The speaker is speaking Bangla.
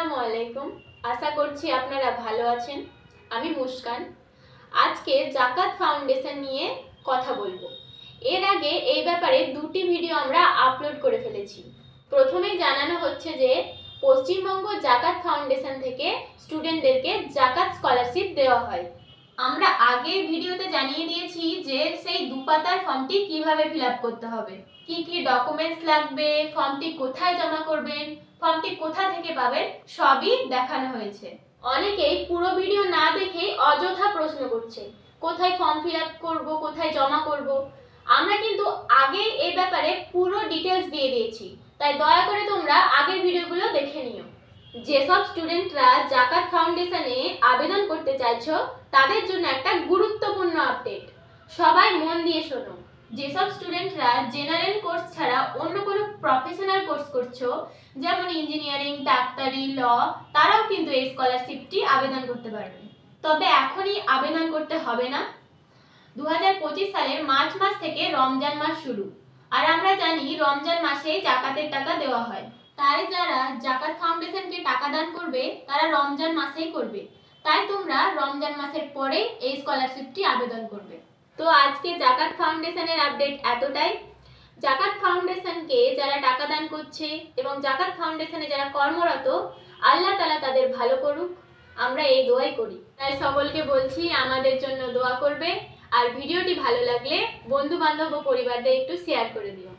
আসসালামু আলাইকুম। আশা করছি আপনারা ভালো আছেন। আমি মুস্কান। আজকে জাকাত ফাউন্ডেশন নিয়ে কথা বলব। এর আগে এই ব্যাপারে দুটি ভিডিও আমরা আপলোড করে ফেলেছি। প্রথমেই জানানো হচ্ছে যে, পশ্চিমবঙ্গ জাকাত ফাউন্ডেশন থেকে স্টুডেন্টদেরকে জাকাত স্কলারশিপ দেওয়া হয়। আমরা আগের ভিডিওতে জানিয়ে দিয়েছি যে, সেই দুপাতার ফর্মটি কীভাবে ফিল করতে হবে? কি কি ডকুমেন্টস লাগবে? ফর্মটি কোথায় জমা করবেন? ফর্মটি কোথা থেকে পাবেন সবই দেখানো হয়েছে। অনেকেই পুরো ভিডিও না দেখে অযথা প্রশ্ন করছে, কোথায় ফর্ম ফিল আপ করব, কোথায় জমা করব? আমরা কিন্তু আগে এ ব্যাপারে পুরো ডিটেলস দিয়ে দিয়েছি, তাই দয়া করে তোমরা আগের ভিডিওগুলো দেখে নিও। যেসব স্টুডেন্টরা জাকাত ফাউন্ডেশনে আবেদন করতে চাইছো, তাদের জন্য একটা গুরুত্বপূর্ণ আপডেট। সবাই মন দিয়ে শোনো যেসব স্টুডেন্টরা জেনারেল কোর্স ছাড়া অন্য কোনো প্রফেশনাল কোর্স করছ, যেমন ইঞ্জিনিয়ারিং ডাক্তারি ল তারাও কিন্তু এই স্কলারশিপটি আবেদন করতে পারবে। তবে এখনই আবেদন করতে হবে না। দু সালের মার্চ মাস থেকে রমজান মাস শুরু। আর আমরা জানি রমজান মাসে জাকাতের টাকা দেওয়া হয়। তাই যারা জাকাত ফাউন্ডেশনকে টাকা দান করবে, তারা রমজান মাসেই করবে। তাই তোমরা রমজান মাসের পরে এই স্কলারশিপটি আবেদন করবে। তো আজকে জাকাত ফাউন্ডেশনের আপডেট এতটাই। জাকাত ফাউন্ডেশনকে যারা টাকা দান করছে এবং জাকাত ফাউন্ডেশনে যারা কর্মরত, আল্লাহ তালা তাদের ভালো করুক। আমরা এই দোয়াই করি। তাই সকলকে বলছি, আমাদের জন্য দোয়া করবে। আর ভিডিওটি ভালো লাগলে বন্ধু বান্ধব ও পরিবারদের একটু শেয়ার করে দিও।